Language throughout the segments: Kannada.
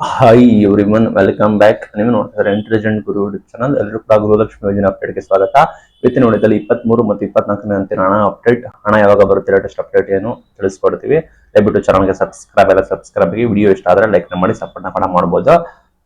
ಹಾಯ್ ಎವ್ರಿವನ್ ವೆಲ್ಕಮ್ ಬ್ಯಾಕ್ ನೀವು ನೋಡ್ತಾರೆ ಇಂಟೆಲಿಜೆಂಟ್ ಗುರು ಚಾನಲ್ ಎಲ್ಲರೂ ಕೂಡ ಗೃಹಲಕ್ಷ್ಮಿ ಯೋಜನೆ ಅಪ್ಡೇಟ್ಗೆ ಸ್ವಾಗತ. ಇವತ್ತಿನ ನೋಡಿದಲ್ಲಿ ಇಪ್ಪತ್ಮೂರು ಮತ್ತು ಇಪ್ಪತ್ನಾಲ್ಕನೇ ಅಂತಿನ ಹಣ ಅಪ್ಡೇಟ್ ಹಣ ಯಾವಾಗ ಬರುತ್ತೆ ಲೇಟೆಸ್ಟ್ ಅಪ್ಡೇಟ್ ಏನು ತಿಳಿಸ್ಕೊಡ್ತೀವಿ. ದಯವಿಟ್ಟು ಚಾನಲ್ಗೆ ಸಬ್ಸ್ಕ್ರೈಬ್ ಎಲ್ಲ ಸಬ್ಸ್ಕ್ರೈಬ್ ಆಗಿ. ವಿಡಿಯೋ ಇಷ್ಟ ಆದರೆ ಲೈಕ್ ಮಾಡಿ ಸಪೋರ್ಟ್ ಕೂಡ ಮಾಡ್ಬೋದು.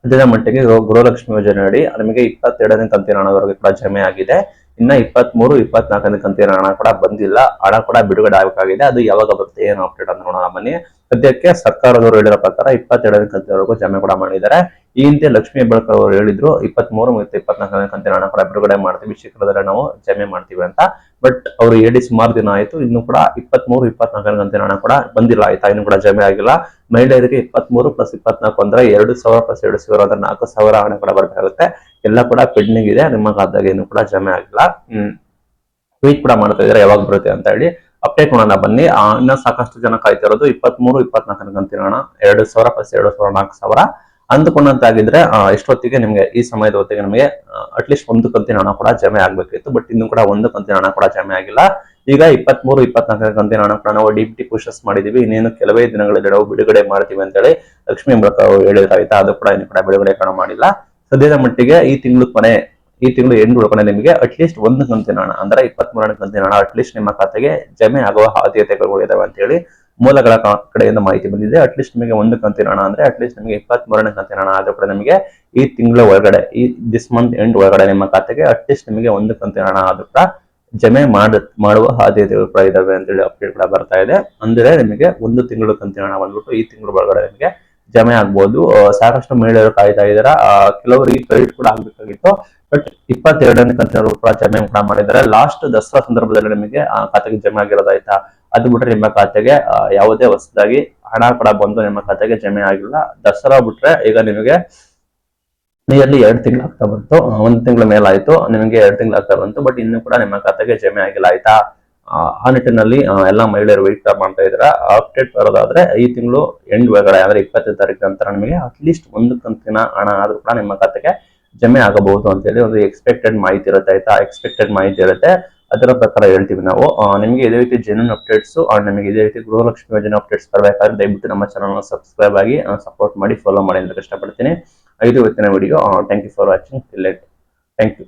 ಅದರ ಮಟ್ಟಿಗೆ ಗೃಹ- ಗೃಹಲಕ್ಷ್ಮಿ ಯೋಜನೆ ಅಡಿ ನಮಗೆ ಇಪ್ಪತ್ತೆರಡನೇ ಕಂತಿನ ಹಣದವರೆಗೆ ಕೂಡ ಜಮೆ ಆಗಿದೆ. ಇನ್ನ ಇಪ್ಪತ್ಮೂರು, ಇಪ್ಪತ್ನಾಲ್ಕನೇ ಕಂತಿನ ಹಣ ಕೂಡ ಬಂದಿಲ್ಲ. ಹಣ ಕೂಡ ಬಿಡುಗಡೆ ಆಗಬೇಕಾಗಿದೆ. ಅದು ಯಾವಾಗ ಬರುತ್ತೆ ಏನು ಅಪ್ಡೇಟ್ ಅಂತ ನೋಡೋಣ ಬನ್ನಿ. ಸದ್ಯಕ್ಕೆ ಸರ್ಕಾರದವರು ಹೇಳಿರೋ ಪ್ರಕಾರ ಇಪ್ಪತ್ತೆರಡನೇ ಕಂತಿನವರೆಗೂ ಜಮೆ ಕೂಡ ಮಾಡಿದ್ದಾರೆ. ಈ ಹಿಂದೆ ಲಕ್ಷ್ಮೀ ಹೆಬ್ಬಾಳ್ಕರ್ ಅವರು ಹೇಳಿದ್ರು, ಇಪ್ಪತ್ಮೂರು ಮತ್ತು ಇಪ್ಪತ್ನಾಲ್ಕನೇ ಕಂತಿನ ಹಣ ಕೂಡ ಬಿಡುಗಡೆ ಮಾಡ್ತೀವಿ, ಶೀಘ್ರದಲ್ಲೇ ನಾವು ಜಮೆ ಮಾಡ್ತೀವಿ ಅಂತ. ಬಟ್ ಅವರು ಹೇಳಿ ಸುಮಾರು ದಿನ ಆಯಿತು, ಇನ್ನು ಕೂಡ ಇಪ್ಪತ್ಮೂರು, ಇಪ್ಪತ್ನಾಲ್ಕನೇ ಕಂತಿನ ಹಣ ಕೂಡ ಬಂದಿಲ್ಲ, ಆಯ್ತಾ? ಇನ್ನು ಕೂಡ ಜಮೆ ಆಗಿಲ್ಲ. ಮಹಿಳೆಯರಿಗೆ ಇಪ್ಪತ್ಮೂರು ಪ್ಲಸ್ ಇಪ್ಪತ್ನಾಲ್ಕು ಅಂದ್ರೆ ಎರಡು ಸಾವಿರ ಪ್ಲಸ್ ಎರಡು ಸಾವಿರ ಅಂದ್ರೆ ನಾಲ್ಕು ಸಾವಿರ ಹಣ ಕೂಡ ಬರಬೇಕಾಗುತ್ತೆ. ಎಲ್ಲ ಕೂಡ ಪೆಂಡಿಂಗ್ ಇದೆ, ನಿಮ್ಮ ಖಾತೆಗೆ ಇನ್ನು ಕೂಡ ಜಮೆ ಆಗಿಲ್ಲ. ಹ್ಮ್. ಟ್ವೀಟ್ ಕೂಡ ಮಾಡ್ತಾ ಇದ್ದಾರೆ, ಯಾವಾಗ ಬರುತ್ತೆ ಅಂತ ಹೇಳಿ. ಅಪ್ಡೇಟ್ ಮಾಡೋಣ, ಬನ್ನಿ. ಇನ್ನ ಸಾಕಷ್ಟು ಜನ ಕಾಯ್ತಾ ಇರೋದು ಇಪ್ಪತ್ಮೂರು, ಇಪ್ಪತ್ನಾಲ್ಕನೇ ಕಂತಿನ ಹಣ ಎರಡು ಸಾವಿರ ಪ್ಲಸ್ ಎರಡು ಸಾವಿರ, ನಾಲ್ಕು ಸಾವಿರ. ಅಂದುಕೊಂಡಂತಾಗಿದ್ರೆ ಎಷ್ಟೊತ್ತಿಗೆ ನಿಮಗೆ ಈ ಸಮಯದ ಹೊತ್ತಿಗೆ ನಮಗೆ ಅಟ್ಲೀಸ್ಟ್ ಒಂದು ಕಂತಿನ ಹಣ ಕೂಡ ಜಮೆ ಆಗ್ಬೇಕಿತ್ತು. ಬಟ್ ಇನ್ನು ಕೂಡ ಒಂದು ಕಂತಿನ ಹಣ ಕೂಡ ಜಮೆ ಆಗಿಲ್ಲ. ಈಗ ಇಪ್ಪತ್ಮೂರು, ಇಪ್ಪತ್ನಾಲ್ಕನೇ ಕಂತಿನ ಹಣ ಕೂಡ ನಾವು ಡಿ ಟಿ ಪುಷಸ್ ಮಾಡಿದೀವಿ. ಇನ್ನೇನು ಕೆಲವೇ ದಿನಗಳಲ್ಲಿ ನಾವು ಬಿಡುಗಡೆ ಮಾಡ್ತೀವಿ ಅಂತೇಳಿ ಲಕ್ಷ್ಮೀ ಮೂಲಕ ಹೇಳಿದ್ರಾಯ್ತಾ ಅದು ಕೂಡ ಇನ್ನು ಕೂಡ ಬಿಡುಗಡೆ ಕಾಣ ಮಾಡಿಲ್ಲ. ಸದ್ಯದ ಮಟ್ಟಿಗೆ ಈ ತಿಂಗಳು ಕೊನೆ ಈ ತಿಂಗಳು ಎಂಡ್ ಉಳ್ಕೊಂಡೆ ನಿಮಗೆ ಅಟ್ಲೀಸ್ಟ್ ಒಂದು ಕಂತಿನ ಹಣ ಅಂದ್ರೆ ಇಪ್ಪತ್ಮೂರನೇ ಕಂತಿನ ಹಣ ಅಟ್ಲೀಸ್ಟ್ ನಿಮ್ಮ ಖಾತೆಗೆ ಜಮೆ ಆಗುವ ಆದ್ಯತೆಗಳು ಇದಾವೆ ಅಂತ ಹೇಳಿ ಮೂಲಗಳ ಕಡೆಯಿಂದ ಮಾಹಿತಿ ಬಂದಿದೆ. ಅಟ್ಲೀಸ್ಟ್ ನಿಮಗೆ ಒಂದು ಕಂತಿನ ಹಣ ಅಂದ್ರೆ ಅಟ್ಲೀಸ್ಟ್ ನಿಮಗೆ ಇಪ್ಪತ್ಮೂರನೇ ಕಂತಿನ ಹಣ ಆದ್ರೂ ಕೂಡ ನಿಮಗೆ ಈ ತಿಂಗಳ ಒಳಗಡೆ ಈ ದಿಸ್ ಮಂತ್ ಎಂಡ್ ಒಳಗಡೆ ನಿಮ್ಮ ಖಾತೆಗೆ ಅಟ್ಲೀಸ್ಟ್ ನಿಮಗೆ ಒಂದು ಕಂತಿನ ಹಣ ಆದ್ರೂ ಕೂಡ ಜಮೆ ಮಾಡ ಮಾಡುವ ಆದ್ಯತೆಗಳು ಕೂಡ ಇದಾವೆ ಅಂತೇಳಿ ಅಪ್ಡೇಟ್ ಕೂಡ ಬರ್ತಾ ಇದೆ. ಅಂದ್ರೆ ನಿಮಗೆ ಒಂದು ತಿಂಗಳು ಕಂತಿನ ಹಣ ಬಂದ್ಬಿಟ್ಟು ಈ ತಿಂಗಳ ಒಳಗಡೆ ನಿಮಗೆ ಜಮೆ ಆಗ್ಬೋದು. ಸಾಕಷ್ಟು ಮಹಿಳೆಯರು ಕಾಯ್ತಾ ಇದಾರೆ. ಆ, ಈ ಕ್ರೆಡಿಟ್ ಕೂಡ ಆಗ್ಬೇಕಾಗಿತ್ತು. ಬಟ್ ಇಪ್ಪತ್ತೆರಡನೇ ಕಂತಿನವರು ಕೂಡ ಜಮೆ ಕೂಡ ಮಾಡಿದ್ದಾರೆ. ಲಾಸ್ಟ್ ದಸರಾ ಸಂದರ್ಭದಲ್ಲಿ ನಿಮಗೆ ಆ ಖಾತೆಗೆ ಜಮೆ ಆಗಿರೋದಾಯ್ತಾ ಅದು ಬಿಟ್ರೆ ನಿಮ್ಮ ಖಾತೆಗೆ ಯಾವುದೇ ಹೊಸದಾಗಿ ಹಣ ಕೂಡ ಬಂದು ನಿಮ್ಮ ಖಾತೆಗೆ ಜಮೆ ಆಗಿಲ್ಲ. ದಸರಾ ಬಿಟ್ರೆ ಈಗ ನಿಮಗೆ ಮೇಯಲ್ಲಿ ಎರಡು ತಿಂಗಳು ಆಗ್ತಾ ಬಂತು. ಒಂದು ತಿಂಗಳ ಮೇಲಾಯ್ತು. ನಿಮಗೆ ಎರಡು ತಿಂಗಳು ಆಗ್ತಾ ಬಂತು. ಬಟ್ ಇನ್ನು ಕೂಡ ನಿಮ್ಮ ಖಾತೆಗೆ ಜಮೆ ಆಗಿಲ್ಲ ಆಯ್ತಾ? ಆ, ನಿಟ್ಟಿನಲ್ಲಿ ಎಲ್ಲ ಎಲ್ಲಾ ಮಹಿಳೆಯರು ವೆಯ್ಟ್ ಮಾಡ್ತಾ ಇದ್ರ ಅಪ್ಡೇಟ್ ಬರೋದಾದ್ರೆ ಈ ತಿಂಗಳು ಎಂಡ್ ಒಳಗಡೆ ಅಂದ್ರೆ ಇಪ್ಪತ್ತೈದು ತಾರೀಕು ನಂತರ ನಿಮಗೆ ಅಟ್ಲೀಸ್ಟ್ ಒಂದು ಕಂತಿನ ಹಣ ಆದ್ರೂ ಕೂಡ ನಿಮ್ಮ ಖಾತೆಗೆ ಜಮೆ ಆಗಬಹುದು ಅಂತ ಹೇಳಿ ಒಂದು ಎಕ್ಸ್ಪೆಕ್ಟೆಡ್ ಮಾಹಿತಿ ಇರುತ್ತೆ ಆಯ್ತಾ? ಎಕ್ಸ್ಪೆಕ್ಟೆಡ್ ಮಾಹಿತಿ ಇರುತ್ತೆ. ಅದರ ಪ್ರಕಾರ ಹೇಳ್ತೀವಿ ನಾವು. ನಿಮಗೆ ಇದೇ ರೀತಿ ಜೆನ್ಯೂನ್ ಅಪ್ಡೇಟ್ಸ್ ನಿಮಗೆ ಇದೇ ರೀತಿ ಗೃಹಲಕ್ಷ್ಮಿ ಯೋಜನೆ ಅಪ್ಡೇಟ್ಸ್ ಬರಬೇಕಾದ್ರೆ ದಯವಿಟ್ಟು ನಮ್ಮ ಚಾನಲ್ ಸಬ್ಸ್ಕ್ರೈಬ್ ಆಗಿ ಸಪೋರ್ಟ್ ಮಾಡಿ ಫಾಲೋ ಮಾಡಿ ಅಂತ ಇಷ್ಟಪಡ್ತೀನಿ. ಐದು ಇವತ್ತಿನ video thank you for watching let thank you